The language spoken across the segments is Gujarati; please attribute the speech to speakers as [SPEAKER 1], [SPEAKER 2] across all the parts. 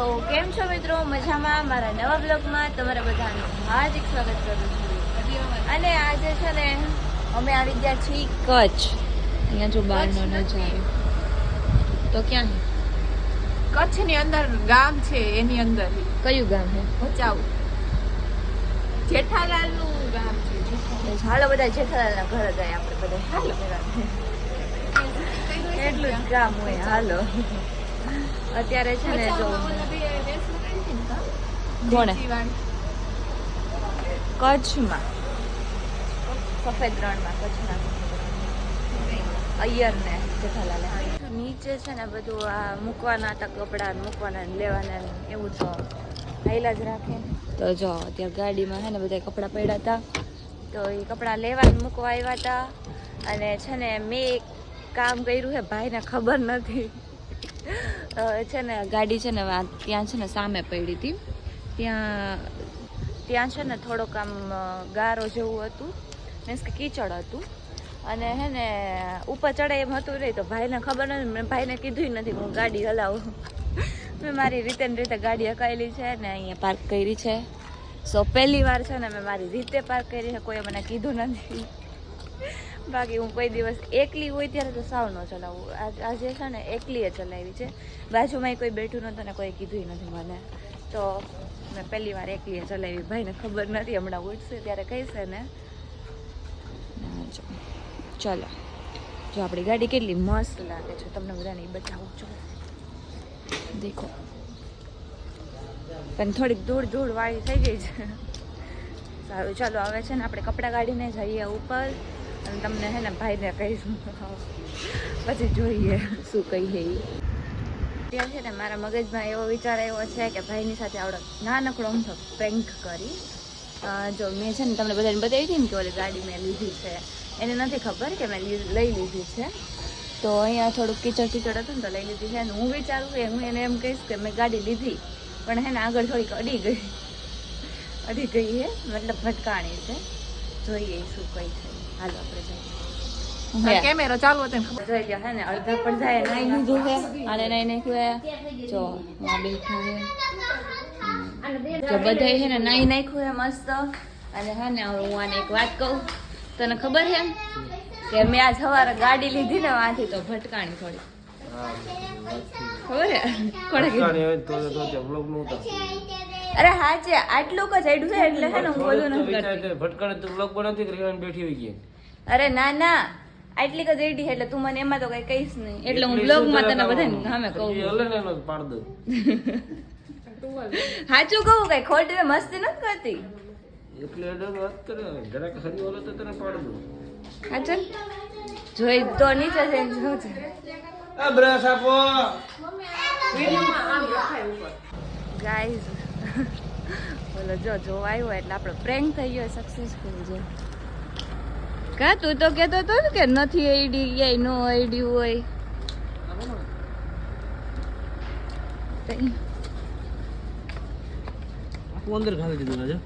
[SPEAKER 1] તો કેમ છો મિત્રો? મજામાં? મારા નવા બ્લોગમાં તમારા બધાનું હાર્દિક સ્વાગત કરું છું. અને આજે છે ને અમે આવી ગયા છીએ કચ્છ. અહીંયા જો બહારનો નજારો તો ક્યાં
[SPEAKER 2] કચ્છની અંદર ગામ છે એની અંદર.
[SPEAKER 1] કયું ગામ છે
[SPEAKER 2] ભચાઉ. જેઠાલાલનું ગામ છે
[SPEAKER 1] હાલો બધા જેઠાલાલના ઘરે જાય આપણે બધા. હાલો. એટલું જ ગામ હોય હાલો. અત્યારે છે ને જો. કોણે? કચ્છમાં. સફેદ રણમાં, કચ્છના. અય્યર ને જેઠાલાલ. નીચે છે ને બધું આ મૂકવાના હતા કપડા મૂકવાના લેવાના એવું તો હાઈલા જ રાખે. તો જો અત્યારે ગાડીમાં છે ને બધા કપડાં પડ્યા હતા. તો એ કપડાં લેવા મૂકવા આવ્યા હતા. અને છે ને મેં એક કામ કર્યું છે, ભાઈને ખબર નથી. છે ને, ગાડી છે ને ત્યાં છે ને સામે પડી હતી. ત્યાં ત્યાં છે ને થોડોક આમ ગારો જેવું હતું. મીન્સ કે કીચડ હતું. અને હે ને, ઉપર ચડે એમ હતું નહીં તો ભાઈને ખબર નથી મેં ભાઈને કીધું નથી હું ગાડી હલાવું. મેં મારી રીતે ને રીતે ગાડી હકાયેલી છે ને અહીંયા પાર્ક કરી છે. સો પહેલી વાર છે ને મેં મારી રીતે પાર્ક કરી છે. કોઈએ મને કીધું નથી. બાકી હું કોઈ દિવસ એકલી હોય ત્યારે તો સાવ ન ચલાવું. આજ- છે ને એકલીએ ચલાવી છે. બાજુમાં કોઈ બેઠું નહોતું ને કોઈ કીધું નથી મને. તો મેં પહેલી વાર એકલીએ ચલાવી. ભાઈને ખબર નથી, હમણાં ઉઠશે ત્યારે કહીશે ને. ચાલો. જો. આપણી ગાડી કેટલી મસ્ત લાગે છે. તમને બધાને બતાવું છું. દેખો. પણ થોડીક ધૂળ ધૂળ વાળી થઈ ગઈ છે. સારું, ચાલો, હવે છે ને આપણે કપડાં કાઢીને જઈએ ઉપર. અને તમને હે ને ભાઈને કહીશું પછી જોઈએ શું કહીએ એ ત્યાં છે ને મારા મગજમાં એવો વિચાર એવો છે કે ભાઈની સાથે આવડો નાનકડો અમથો પ્રેન્ક કરી. જો મેં છે ને તમને બધાને બતાવી હતી ને કે ઓલી ગાડી મેં લીધી છે. એને નથી ખબર કે મેં લઈ લીધી છે. તો અહીંયા થોડુંક કિચડ કિચડ હતું ને તો લઈ લીધી છે. અને હું વિચારું કે હું એને એમ કહીશ કે મેં ગાડી લીધી, પણ હે ને આગળ થોડીક અડી ગઈ. અડી ગઈ છે મતલબ ભટકાણી છે. જોઈએ શું કઈ છે. હાલો આપણે જઈએ.
[SPEAKER 2] કેમેરો ચાલુ હતો ખબર?
[SPEAKER 1] જોઈ લ્યો હે ને અડધા પડધા નાઈ લીધું છે અને નાઈ નાખ્યું જો માં બેઠું છે હમ. બધાય છે ને નાઈ નાખ્યું છે મસ્ત. અને હે ને હવે હું આને એક વાત કહું. તને ખબર છે કે મેં આજ સવારે ગાડી લીધી ને વાંથી તો ભટકાણી થોડી. ખબર કોણે અરે હા છે આટલું જ આડ્યું છે એટલે હે ને હું બોલું નથી કરતી.
[SPEAKER 3] ભટકાણે તો બ્લોગ બનાવતી કે રેવાન બેઠી હોય ગઈ
[SPEAKER 1] અરે ના ના. આટલી જ રેડી એટલે તું મને એમાં તો કઈ કહીશ નહીં. એટલે હું બ્લોગમાં તને બધાને સામે કહું સાચું કહું કઈ? ખોટી ને મસ્તી નથી કરતી?
[SPEAKER 3] એટલે એટલે વાત કરે. જરાક હરી ઓલો તો તને પાડ દઉં.
[SPEAKER 1] હા ચાલ જોઈ તો નીચે જઈને જોજે
[SPEAKER 3] આ બ્રશ આપો.
[SPEAKER 1] ગાઈઝ બોલો જો જોવાયું આવ્યો એટલે આપણો પ્રેન્ક થઈ ગયો સક્સેસફુલ છે કા? તું તો કહેતો હતો ને કે નથી આઈડી ક્યાંય નો આઈડી હોય.
[SPEAKER 3] આખું અંદર ખાલી દીધું રાજા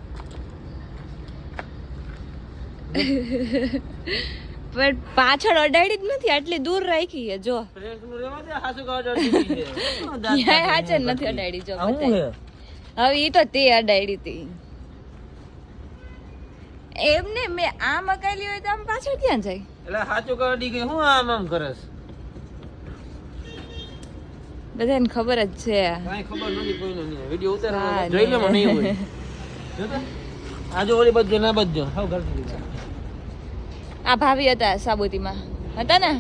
[SPEAKER 1] પણ પાછળ અડાડી જ નથી આટલી દૂર રાખી છે જો. હાચે નથી અડાડી જો હવે એ તો તે અડાડી હતી. એમને મેં આમ અકાલી હોય તો આમ પાછળ ક્યાં જાય
[SPEAKER 3] એટલે હાચું કાવા ડી ગઈ હું આમ આમ કરસ
[SPEAKER 1] બધાને ખબર જ છે
[SPEAKER 3] કાંઈ ખબર નથી કોઈને નહીં વિડિયો ઉતાર
[SPEAKER 1] હા,
[SPEAKER 3] જોઈ લે
[SPEAKER 1] ને.
[SPEAKER 3] મને નહીં હોય જોતો? આ જો ઓલી બધો ના બધો હાવ કરતી દીધા
[SPEAKER 1] આ ભાભી હતા સાબુતીમાં હતા ને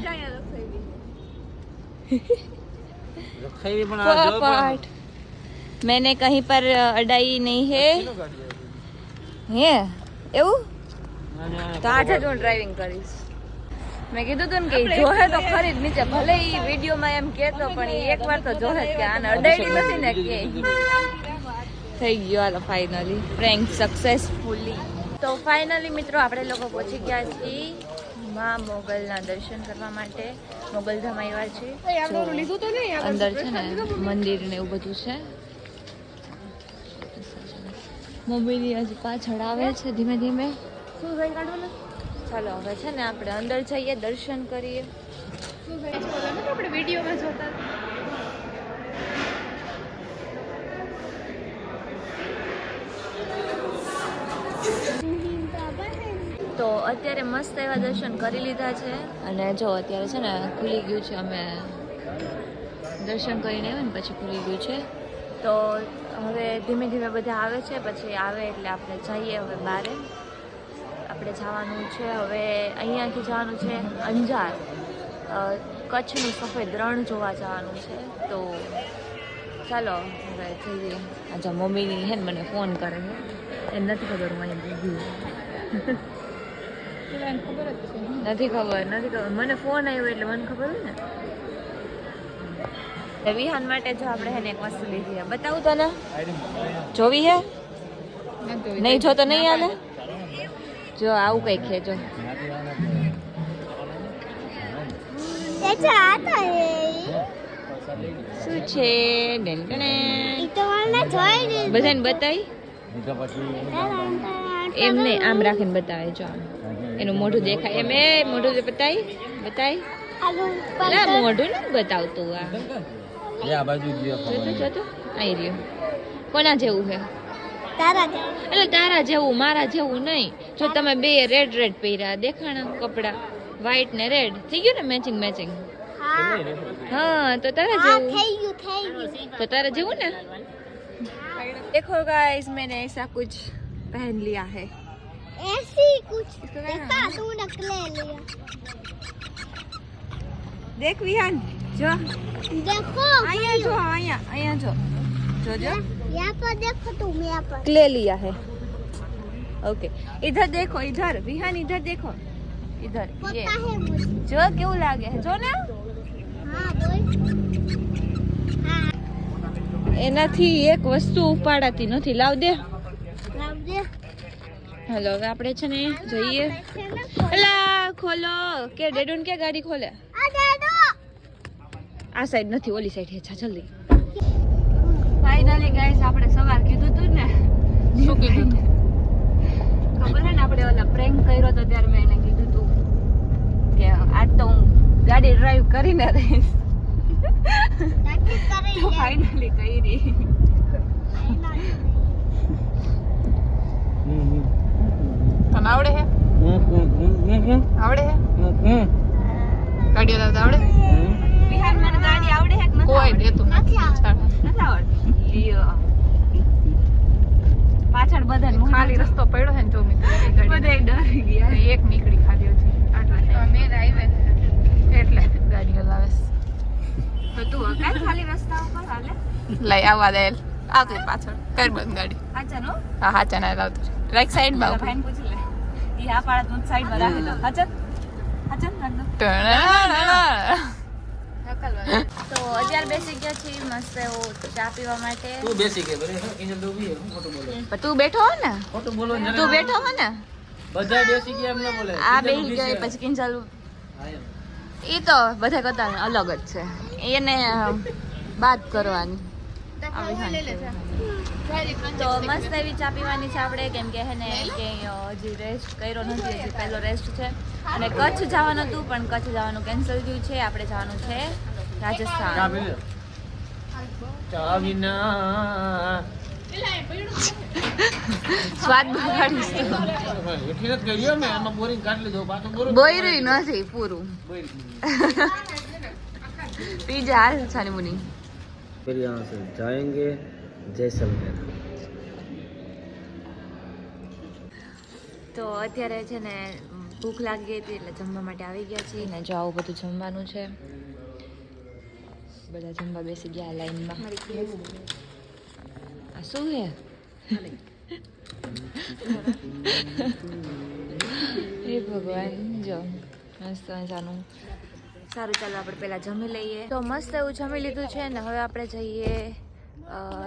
[SPEAKER 3] રખાઈ પણ આ જો
[SPEAKER 1] પોપટ मैंने कहीं पर अडाई नहीं है
[SPEAKER 3] પણ ગાડી
[SPEAKER 1] હે એવું? તો આજે જ હું ડ્રાઇવિંગ કરીશ. મેં કીધું તું ને કે જોહે તો ખરી જ નીચે ભલે ઈ વિડીયોમાં એમ કહેતો પણ એક એકવાર તો જોહે જ કે આને અડાડી નથી ને કે. થઈ ગયો હાલો ફાઇનલી પ્રેન્ક સક્સેસફુલી તો ફાઇનલી મિત્રો આપણે લોકો પહોંચી ગયા છીએ માં મોગલના દર્શન કરવા માટે. મોગલધામ આવ્યા છે. અંદર છે ને મંદિર ને એવું બધું છે. મમ્મીની હજી પાછળ આવે છે ધીમે ધીમે. શું ભાઈ ચાલો હવે છે ને આપણે અંદર જઈએ દર્શન કરીએ.
[SPEAKER 2] શું આપણે વિડીયોમાં જોતા?
[SPEAKER 1] તો અત્યારે મસ્ત એવા દર્શન કરી લીધા છે. અને જો અત્યારે છે ને ખુલી ગયું છે અમે દર્શન કરીને આવ્યો ને પછી ખુલી ગયું છે. તો હવે ધીમે ધીમે બધા આવે છે પછી આવે એટલે આપણે જઈએ હવે બારે. આપણે જવાનું છે હવે અહીંયાથી જવાનું છે અંજાર. કચ્છનું સફેદ રણ જોવા જવાનું છે તો ચાલો હવે જઈએ. આજે મમ્મીની હે ને મને ફોન કરે છે એ નથી ખબર હું અહીંયા
[SPEAKER 2] છે.
[SPEAKER 1] નથી ખબર નથી ખબર. મને ફોન આવ્યો એટલે મને ખબર હોય ને. વિહાન માટે જો આપણે હેને એક વસ્તુ લીધી છે. બતાવું તને. જોવી હે? નહીં જો તો નહીં આને જો આવું કઈ છે જો. શું છે? બધાને બતાવી એમ નહીં આમ રાખીને બતાવે જો આમ. એનું મોઢું દેખાય. એમ એ મોઢું બતાવી બતાવી મોઢું નથી બતાવતું આ.
[SPEAKER 3] એ આ બાજુ ગયો
[SPEAKER 1] જોતું જોતું આવી રહ્યું કોના જેવું છે
[SPEAKER 4] તારા
[SPEAKER 1] એટલે તારા જેવું મારા જેવું નહીં જો તમે બે રેડ રેડ પહેર્યા દેખાણા કપડા વ્હાઈટ ને રેડ થઈ ગયું ને મેચિંગ મેચિંગ
[SPEAKER 4] હા
[SPEAKER 1] હા તો તારા
[SPEAKER 4] હા
[SPEAKER 1] જેવું
[SPEAKER 4] થઈ ગયું થઈ ગયું
[SPEAKER 1] तो तारा जेवू ना देखो गाइस मैंने ऐसा कुछ पहन लिया है
[SPEAKER 4] ऐसी कुछ देखा तूने ले लिया
[SPEAKER 1] देख विहान जो
[SPEAKER 4] देखो
[SPEAKER 1] आया जो आया आया जो जो जो
[SPEAKER 4] यहाँ पर देखो तुम यहाँ पर
[SPEAKER 1] ले लिया है ओके इधर देखो इधर विहान इधर देखो इधर ये
[SPEAKER 4] पता है मुझे
[SPEAKER 1] जो क्यों लागे है जो ना
[SPEAKER 4] हाँ बोल हाँ
[SPEAKER 1] એનાથી એક વસ્તુ ઉપાડાતી નથી લાવ દે
[SPEAKER 4] लाभ दे
[SPEAKER 1] હલો હવે આપણે છે ને જઈએ
[SPEAKER 4] ऐसे ना
[SPEAKER 1] એલા ખોલો કે ડેડુન કે ગાડી ખોલે
[SPEAKER 4] आ दे दो
[SPEAKER 1] આ સાઈડ નથી ઓલી સાઈડ હેચા જલ્દી. ફાઇનલી ગાઈસ આપણે સવાર કીધું તું ને.
[SPEAKER 2] શું કીધું
[SPEAKER 1] ખબર હે ને આપણે ઓલા પ્રેન્ક કર્યો તો ત્યારે મેં એને કીધું તું કે આજ તો હું ગાડી ડ્રાઈવ કરીને રહીશ. તો ફાઇનલી કરી.
[SPEAKER 2] તને આવડે હે? આવડે હે? ગાડી આવડે?
[SPEAKER 1] બિહાર મને ગાડી આવડે છે કે નથી
[SPEAKER 2] કોઈ દેતું નથી. છાડ.
[SPEAKER 1] લ્યો. પાછળ બધાને
[SPEAKER 2] ખાલી રસ્તો પડ્યો છે ને તો મેં કીધું કે ગાડી.
[SPEAKER 1] બધાય ડરી ગયા.
[SPEAKER 2] એક નીકળી ખાલી હજી. આટલા એટલે ગાડી હલાવે
[SPEAKER 1] તો તું હકાય ખાલી રસ્તા ઉપર હાલે?
[SPEAKER 2] લઈ આવવા દે. આવતી પાછળ. કર બંધ ગાડી.
[SPEAKER 1] હાચા
[SPEAKER 2] હા? હા ના લાવતી રાઈટ સાઈડમાં
[SPEAKER 1] ભાઈને પૂછી લે. ઈ હા પાડા તું સાઈડમાં રાખે તો. હાચા હાચા રાખ દો તો અત્યારે બેસી ગયા છીએ મસ્ત એવું ચા પીવા માટે.
[SPEAKER 3] તું બેસી ગઈ બરે ઇન્જન તો ઊભી હે, બોલો?
[SPEAKER 1] તું બેઠો હો ને.
[SPEAKER 3] બોલો
[SPEAKER 1] તું બેઠો હો ને.
[SPEAKER 3] બધા બેસી ગયા એમ ન બોલે.
[SPEAKER 1] આ
[SPEAKER 3] ઇન્જન
[SPEAKER 1] ગઈ પછી કિંજલ એ તો બધા કરતા અલગ જ છે. એને બાદ કરવાની. તો મસ્ત એવી ચા પીવાની છે આપણે કેમ કે હે ને કે હજી રેસ્ટ કર્યો નથી હજી પહેલો રેસ્ટ છે. અને કચ્છ જવાનું હતું પણ કચ્છ જવાનું કેન્સલ થયું છે. આપણે જવાનું છે રાજસ્થાન. સ્વાદ બગાડીશ.
[SPEAKER 3] નથી
[SPEAKER 1] બોયરું પૂરું. પીજા હાલ છાની મુની.
[SPEAKER 3] फिर यहाँ से जाएंगे जैसलमेर
[SPEAKER 1] તો અત્યારે છે ને ભૂખ લાગી ગઈ હતી એટલે જમવા માટે આવી ગયા છીએ ને જો આવું બધું જમવાનું છે બધા જમવા બેસી ગયા લાઈનમાં આ શું છે હે ભગવાન જો મસ્ત મજાનું સારું, ચાલો આપણે પહેલાં જમી લઈએ. તો મસ્ત એવું જમી લીધું છે ને હવે આપણે જઈએ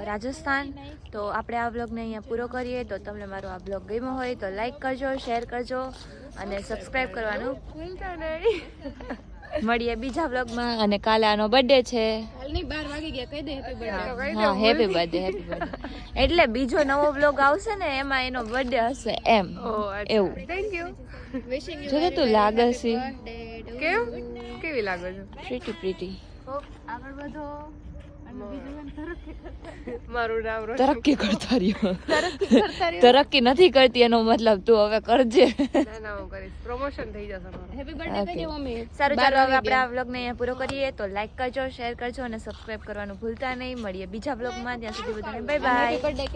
[SPEAKER 1] રાજસ્થાન. તો આપણે આ બ્લોગને અહીંયા પૂરો કરીએ. તો તમને મારો આ બ્લોગ ગમ્યો હોય તો લાઈક કરજો શેર કરજો અને સબસ્ક્રાઈબ કરવાનું મળીએ બીજા બ્લોગમાં અને કાલે આનો બર્થડે છે હેપી બર્થડે હેપી બર્થડે એટલે બીજો નવો બ્લોગ આવશે ને એમાં એનો બર્થડે હશે એમ. એવું.
[SPEAKER 2] થેન્ક યુ
[SPEAKER 1] જો તું લાગે છે.
[SPEAKER 2] કેમ? કેવી લાગે છે?
[SPEAKER 1] પ્રીટી પ્રીટી
[SPEAKER 2] આગળ વધો.
[SPEAKER 5] મારું. નામ
[SPEAKER 1] તરક્કી કરતા રહ્યો
[SPEAKER 5] તરક્કી
[SPEAKER 1] નથી કરતી એનો મતલબ તું હવે કરજે.
[SPEAKER 5] ના ના હું કરીશ. પ્રમોશન થઈ જશે મારું.
[SPEAKER 6] Happy
[SPEAKER 1] birthday.
[SPEAKER 6] કહેજો મમ્મી.
[SPEAKER 1] સારું ચાલો હવે આપણે આ વ્લોગને અહીંયા પૂરો કરીએ. તો લાઈક કરજો શેર કરજો અને સબસ્ક્રાઇબ કરવાનું ભૂલતા નહીં. મળીએ બીજા વ્લોગમાં ત્યાં સુધી બધાને બાય બાય